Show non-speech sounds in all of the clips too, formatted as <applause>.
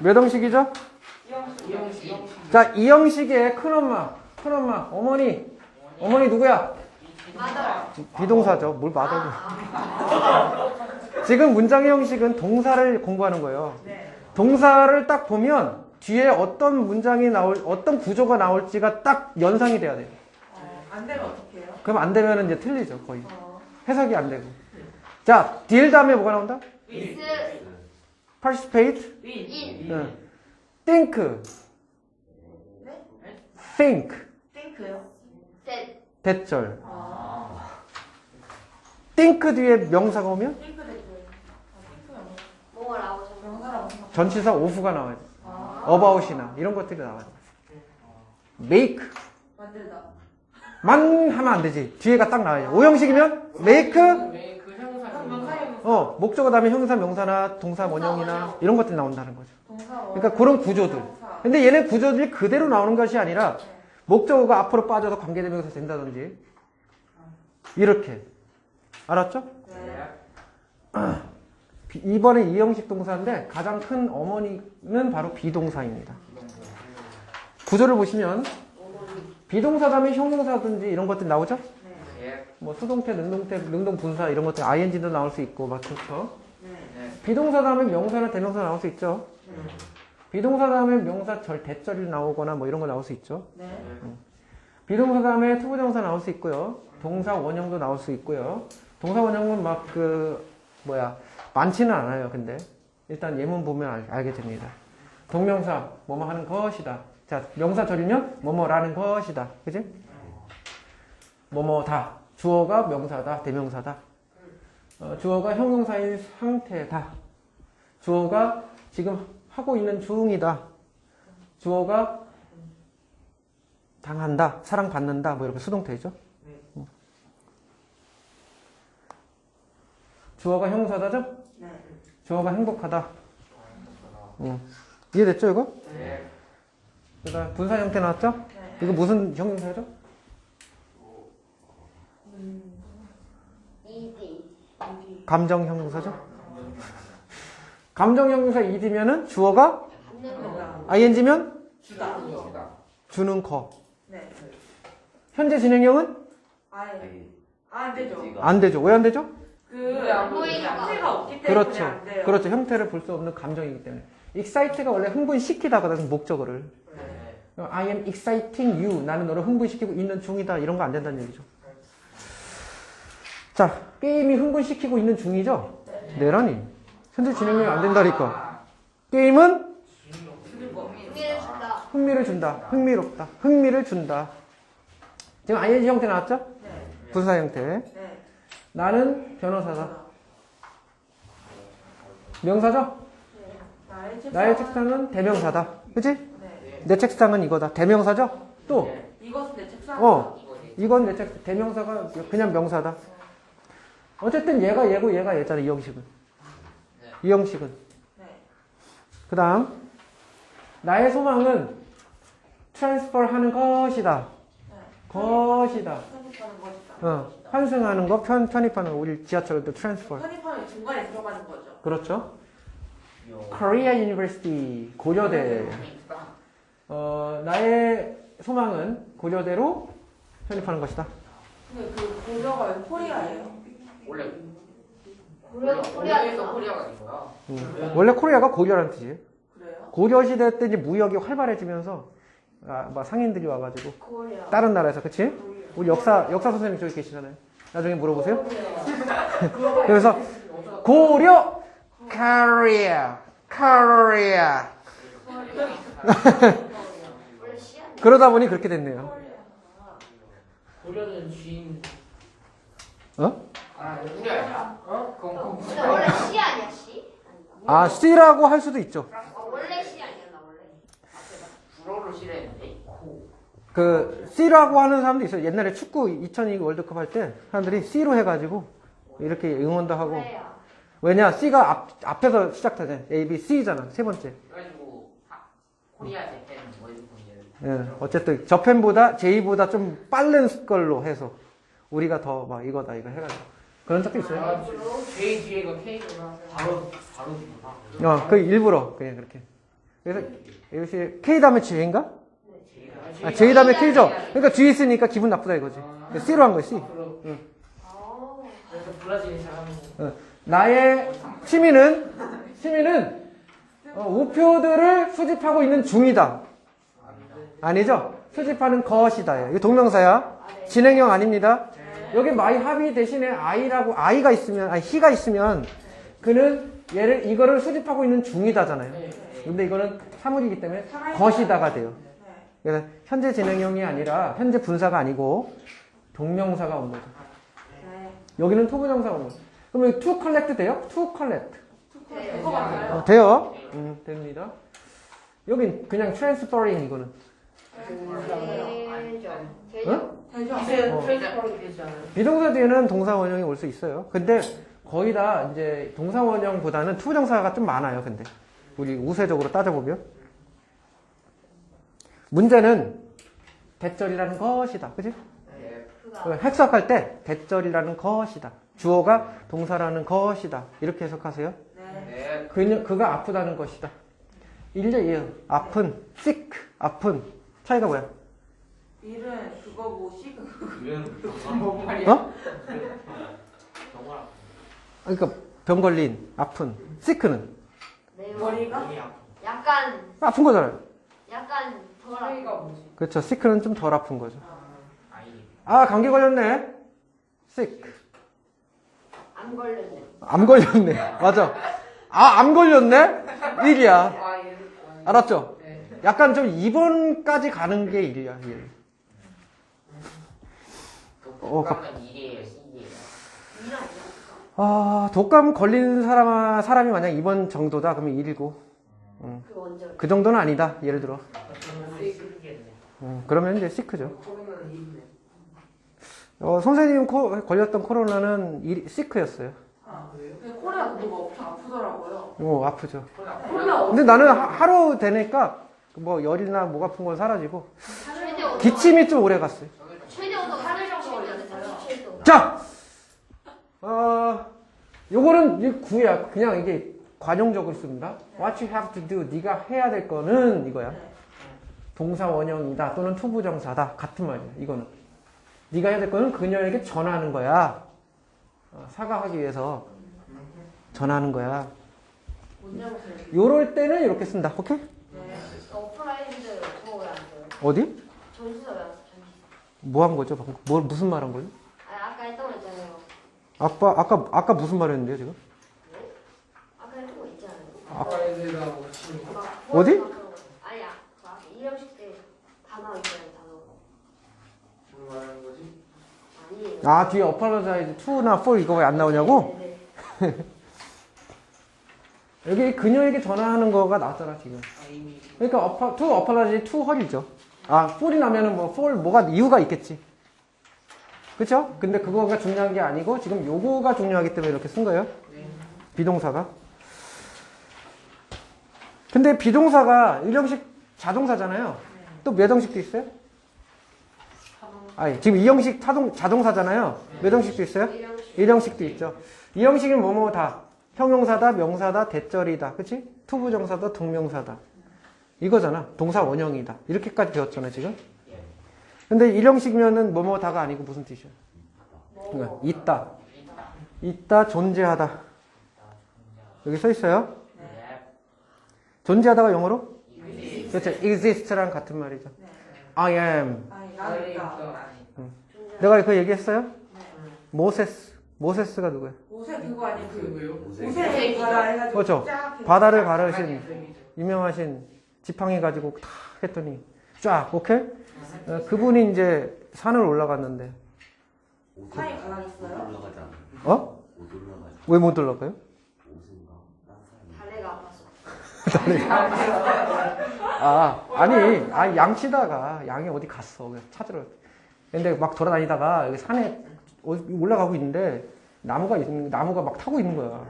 몇 형식이죠? 이형식. 자, 이 형식의 큰엄마, 큰엄마, 어머니, 어머니 누구야? 맞아. 비동사죠. 뭘 맞아도. 지금 문장의 형식은 동사를 공부하는 거예요. 네. 동사를 딱 보면 뒤에 어떤 문장이 나올, 어떤 구조가 나올지가 딱 연상이 돼야 돼요. 어, 안 되면 어떡해요? 그럼 안 되면 이제 틀리죠, 거의. 어. 해석이 안 되고. 자, 딜 다음에 뭐가 나온다? Participate, 윈. 인 응. think, 네? think, 띵크요? 셋 대절. 아. think 뒤에 명사가 오면 띵크 대표. 아, 띵크요. 뭐가 나오죠? 명사라고 생각. 전치사 of가 나와요. 아. about이나 이런 것들이 나와요. make 만들다. 만 하면 안 되지. 뒤에가 딱 나와요. 오형식이면 make. 그럼 명사형. 어 목적어 다음에 형사 명사나 동사 원형이나 이런 것들이 나온다는 거죠. 동사 원. 그러니까 그런 구조들. 명사. 근데 얘네 구조들이 그대로 나오는 것이 아니라 목적어가 앞으로 빠져서 관계대명사 된다든지 이렇게 알았죠? 네. 비- <clears throat> 이번에 이형식 동사인데 가장 큰 어머니는 바로 비동사입니다. 구조를 보시면 비동사 다음에 형용사든지 이런 것들 나오죠? 뭐 수동태, 능동태, 능동 분사 이런 것들 ing도 나올 수 있고 막 그렇죠. 네. 네. 비동사 다음에 명사나 대명사 나올 수 있죠. 네. 비동사 다음에 명사 절 대절이 나오거나 뭐 이런 거 나올 수 있죠. 네. 비동사 다음에 투부정사 나올 수 있고요. 동사 원형도 나올 수 있고요. 동사 원형은 막 그 뭐야 많지는 않아요. 근데 일단 예문 보면 알, 알게 됩니다. 동명사 뭐뭐 하는 것이다. 자 명사 절이면 뭐뭐라는 것이다. 그지? 뭐뭐다. 주어가 명사다. 대명사다. 어, 주어가 형용사인 상태다. 주어가 지금 하고 있는 중이다. 주어가 당한다, 사랑받는다, 뭐 이렇게 수동태죠. 음. 주어가 형사다죠? 네. 주어가 행복하다. 음. 이해됐죠, 이거? 예. 그다음 분사 형태 나왔죠? 네. 이거 무슨 형용사죠? 이디 여기. 감정 형용사죠? 감정 형용사 이디면은 주어가 ing면 주다. 주는 거. 네. 현재 진행형은 아예. 아, 안 되죠. 안 되죠. 왜 안 되죠? 그. 형태가 없기 때문에 그렇죠. 안 돼요. 그렇죠. 형태를 볼 수 없는 감정이기 때문에. excite가 원래 흥분시키다거든, 목적어를. 네. I am exciting you. 나는 너를 흥분시키고 있는 중이다. 이런 거 안 된다는 얘기죠. 자, 게임이 흥분시키고 있는 중이죠? 네라니. 현재 진행이 안 된다니까. 게임은. 흥미를 준다 흥미를 준다. 흥미롭다. 흥미를 준다. 지금 ing 형태 나왔죠? 네. 분사 형태. 네. 나는 변호사다. 명사죠? 네. 나의 책상. 책상은 대명사다. 그치? 네. 내 책상은 이거다. 대명사죠? 또, 예. 이것은 내 책상. 어. 이건 내 책, 대명사가 그냥 명사다. 어쨌든 얘가 얘고 얘가 얘잖아, 이 형식은. 네. 이 형식은. 네. 그 다음, 나의 소망은 트랜스퍼 하는 것이다. 네. 것이다. 편입하는. 어, 환승하는 거, 편, 편입하는 거, 우리 지하철도 트랜스퍼. 편입하면 중간에 들어가는 거죠. 그렇죠. Korea University, 고려대. 네. 어, 나의 소망은 고려대로 편입하는 것이다. 근데 그 고려가 왜 코리아예요? 원래 고려 코리아에서 코리아가 된 거야. 음. 원래 코리아가 고려라는 뜻이에요. 그래요? 고려 시대 때 이제 무역이 활발해지면서 아, 막 상인들이 와가지고 코리아 다른 나라에서 그치? 우리 역사 역사 선생님 저기 계시잖아요. 나중에 물어보세요. <laughs> 그래서 고려 코리아 코리아 그러다 보니 그렇게 됐네요. 고려는 주인. 어? 아 우리야. 어? 그건 근데 원래 시 아니야 시? 아 C라고 할 수도 있죠. 어, 원래 시 아니었나 원래 불어로 싫어했는데. 그 C라고 하는 사람도 있어요. 옛날에 축구 2002 월드컵 할 때 사람들이 C로 해가지고 이렇게 응원도 하고 그래요 왜냐 C가 앞, 앞에서 시작하잖아요. A, B, C잖아 세 번째. 그래가지고 하- 코리아 재팬 월드컵을. 예, 어쨌든 저편보다 J보다 좀 빠른 걸로 해서 우리가 더 막 이거다 이거 해가지고 그런 적도 있어요. 아, J 뒤에 그 K가 바로 바로. 어, 그 일부러 그냥 그렇게 그래서 이것이 K 다음에 J인가? 아, J 다음에 K죠? 그러니까 G 있으니까 기분 나쁘다 이거지. C로 한 거야, C. 어. 그래서 브라질 사람은 나의 취미는, 취미는 어, 우표들을 수집하고 있는 중이다. 아니죠? 수집하는 것이다. 이거 동명사야. 진행형 아닙니다. 여기 마이 합의 대신에 I라고, I가 있으면, 아니, he가 있으면, 그는 얘를, 이거를 수집하고 있는 중이다잖아요. 근데 이거는 사물이기 때문에 것이다가 돼요. 네. 그래서 현재 진행형이 아니라, 현재 분사가 아니고, 동명사가 온 거죠. 네. 여기는 투부정사가 온 거죠. 여기 to collect 돼요? to collect. 네. 어, 돼요? 음, 됩니다. 여긴 그냥 transferring 이거는. 응? 되죠? 이제 어. 트레이드펄이 되잖아요. 비동사 뒤에는 동사 원형이 올 수 있어요. 근데 거의 다 이제 동사 원형보다는 투정사가 좀 많아요. 근데 우리 우세적으로 따져보면 문제는 대절이라는 것이다. 그지? 네. 해석할 때 대절이라는 것이다. 주어가 동사라는 것이다. 이렇게 해석하세요. 네. 네. 그녀, 그가 아프다는 것이다. 일제 이어 아픈, sick, 아픈 차이가 뭐야? 일은 그거고 시그 뭔 말이야? 어? 그러니까 병 걸린, 아픈, sick는 내용 머리가 약간 아픈 거잖아요. 약간 덜 아픈 차이가 뭐지? 그렇죠. sick는 좀 덜 아픈 거죠. 아이 아 감기 걸렸네. sick. 안 걸렸네. 암 걸렸네. 맞아. 아 암 걸렸네. 일이야. 아 예. 알았죠? 네. 약간 좀 입원까지 가는 게 일이야. 일. 어, 독감은 일이에요, 신기해요. 일 아니야? 아 독감 걸린 사람 사람이 만약 입원 정도다 그러면 일이고 그 원절. 그 정도는 아니다. 예를 들어. 음, 그러면 이제 시크죠. 어, 선생님 코- 걸렸던 코로나는 일, 시크였어요. 아 그래요? 근데 코리아 그거 엄청 아프더라고요. 어, 아프죠. 근데 나는 하, 하루 되니까 뭐 열이나 목 아픈 건 사라지고 기침이 좀 오래 갔어요. 최대 온도가 37도인데 37도. 자, 어, 요거는 이 구야. 그냥 이게 관용적으로 씁니다. What you have to do. 네가 해야 될 거는 이거야. 네. 동사 원형이다 또는 투부정사다 같은 말이야. 이거는 네가 해야 될 거는 그녀에게 전하는 거야. 어, 사과하기 위해서 전하는 거야. 요럴 때는 이렇게 쓴다. 오케이? 네. 오프라인드 그거 왜안 써요? 어디? 왜안 써? 전시서. 뭐한 거죠? 방금? 뭐 무슨 말한 거죠? 아 아까 했던 거 있잖아요. 아까 아까 아까 무슨 말 했는데요, 지금? 아까 했던 거 있잖아요. 친구. 막 어디? 막 그런 거. 아니야. 그 앞에 이형식 때 단어 있잖아요. 단어. 뭘 말하는 거지? 아니에요. 아 뒤에 apologize to나 for 이거 왜 안 나오냐고? 네네. <laughs> 여기 그녀에게 전화하는 거가 나왔잖아 지금. 그러니까 어파, to apologize to her이죠. 아 for이 나면은 뭐 for 뭐가 이유가 있겠지. 그쵸? 근데 그거가 중요한 게 아니고 지금 요거가 중요하기 때문에 이렇게 쓴 거예요. 네. 비동사가. 근데 비동사가 일형식 자동사잖아요. 또 몇 형식도 있어요? 아니 지금 이형식 자동, 자동사잖아요. 몇 형식도 있어요? 일형식도 있죠. 이 형식은 뭐뭐 다 형용사다, 명사다, 대절이다, 그렇지? 투부정사다, 동명사다. 이거잖아. 동사 원형이다. 이렇게까지 배웠잖아 지금. 근데 일형식이면은 뭐뭐 다가 아니고 무슨 뜻이야? 그러니까 뭐. 있다, 있다. 존재하다. 여기 써 있어요. 네. 존재하다가 영어로? 그렇죠. exist랑 같은 말이죠. 네. I am. 내가 그 얘기했어요? 네. 모세스. 모세스가 누구야? 옷에 그거 아니에요? 그 그거요? 옷에 바다 해가지고 그렇죠. 쫙 해서 바다를 쫙 가르신 유명하신 지팡이 가지고 탁 했더니 쫙 오케이 어, 그분이 이제 산을 올라갔는데 산이 갈라졌어요? 올라가지 않아요? 어? 못 올라가죠. 왜못 올라가요? 딴 사람이. 다리가. 아 아니 아 양치다가 양이 어디 갔어 그래서 찾으러 근데 막 돌아다니다가 여기 산에 어- 올라가고 있는데 나무가 있는 나무가 막 타고 있는 거야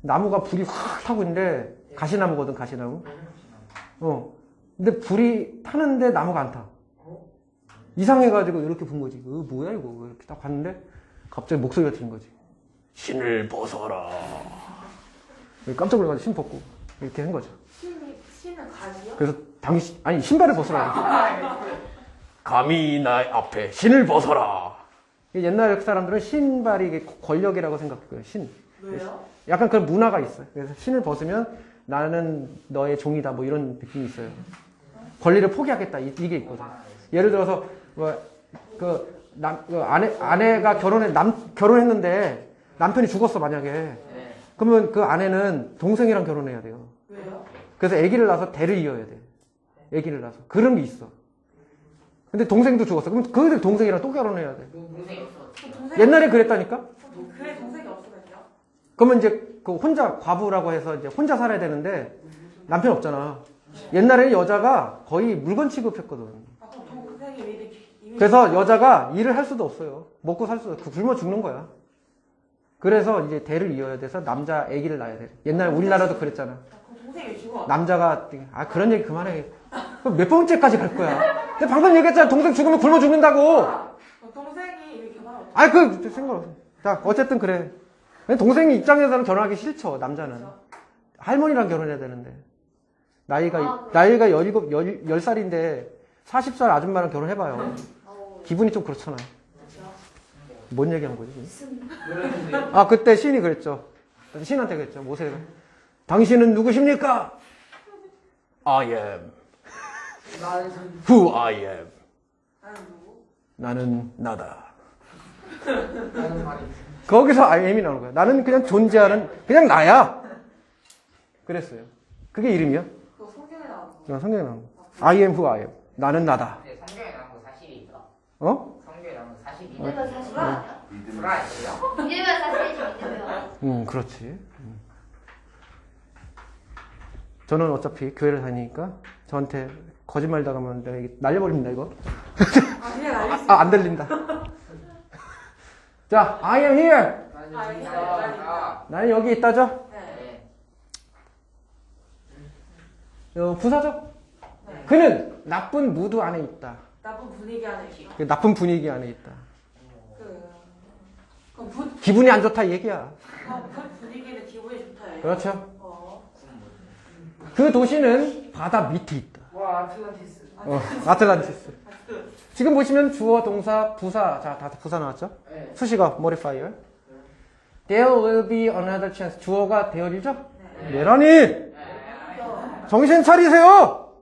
나무가 불이 확 타고 있는데 가시나무거든 가시나무 어 근데 불이 타는데 나무가 안 타. 이상해가지고 이렇게 본 거지. 어, 뭐야 이거 이렇게 딱 봤는데 갑자기 목소리가 들린 거지. 신을 벗어라. 깜짝 놀라가지고 신 벗고 이렇게 한 거죠. 신이 신을 가지요? 그래서 당신 아니 신발을 벗으라. 감히 나 앞에 신을 벗어라. 옛날 사람들은 신발이 권력이라고 생각해요. 신. 왜요? 약간 그런 문화가 있어요. 그래서 신을 벗으면 나는 너의 종이다 뭐 이런 느낌이 있어요. 권리를 포기하겠다 이- 이게 있거든. 예를 들어서 뭐그 남, 그 아내 아내가 결혼해 남 결혼했는데 남편이 죽었어 만약에 네. 그러면 그 아내는 동생이랑 결혼해야 돼요. 왜요? 그래서 아기를 낳아서 대를 이어야 돼. 아기를 낳아서 그런 게 있어. 근데 동생도 죽었어. 그럼 그 동생이랑 또 결혼해야 돼. 동생이 없어. 그럼 동생 옛날에 그랬다니까. 그래 동생이 없으면요? 그러면 이제 그 혼자 과부라고 해서 이제 혼자 살아야 되는데 남편 없잖아. 옛날에는 여자가 거의 물건 취급했거든. 아 그럼 동생이 왜 이렇게 이미 그래서 여자가 일을 할 수도 없어요. 먹고 살 수도 없고 굶어 죽는 거야. 그래서 이제 대를 이어야 돼서 남자 아기를 낳아야 돼. 옛날 우리나라도 그랬잖아. 아, 그럼 동생이 죽어. 남자가 아 그런 얘기 그만해. 그럼 몇 번째까지 갈 거야? 근데 방금 얘기했잖아. 동생 죽으면 굶어 죽는다고. 아, 그럼 동생이 왜 결혼 없어? 아이 그 생각. 자 어쨌든 그래. 동생 입장에서는 결혼하기 싫죠. 남자는 할머니랑 결혼해야 되는데 나이가 아, 그래. 나이가 열일곱 열, 열 살인데 40살 아줌마랑 결혼해봐요. 어, 기분이 좀 그렇잖아요. 그렇죠. 뭔 얘기한 거지? 지금? 아 그때 신이 그랬죠. 신한테 그랬죠. 모세가 당신은 누구십니까? I am who I am. 나는 누구? 나는 나다. 거기서 I am이 나오는 거야. 나는 그냥 존재하는 그냥 나야. 그랬어요. 그게 이름이야. 그거 성경에 나온 거. 이건 성경에 나오는 거. I am who I am. 나는 나다. 근데 성경에 나온 거 사실이 있어? 어? 성경에 나온 거 사실이 있어? 믿으면 사실 아니야? 불안해요? 믿으면 사실이지 믿으면 음, 그렇지. 음. 저는 어차피 교회를 다니니까 저한테 거짓말 당하면 내가 이게 날려버립니다, 이거. 아 그냥 아, 안 들린다. 자, I am here. 나는 아. 아, 여기 있다죠? 네. 네. 어, 부사죠? 네. 그는 나쁜 무드 안에 있다. 나쁜 분위기 안에 있어. 그 나쁜 분위기 안에 있다. 그 그럼 분, 기분이 안 좋다 이 얘기야. 그럼 분 분위기는 기분이 좋다. 얘. 그렇죠? 어. 그 도시는 바다 밑에 있다. 와 아틀란티스. 어, 아틀란티스. 지금 보시면 주어, 동사, 부사. 자, 다 부사 나왔죠? 네. 수식어, modifier. There will be another chance. 주어가 there이죠? 네. 내라니! 네. 정신 차리세요!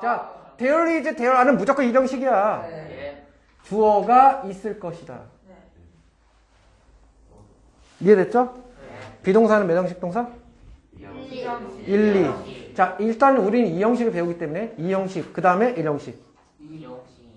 자, there is, there are는 무조건 이정식이야. 네. 예. 주어가 있을 것이다. 네. 이해됐죠? 비동사는 몇 형식 동사? 1, 1, 2. 자, 일단 우리는 이 형식을 배우기 때문에 이 형식, 그 다음에 1형식. 이형식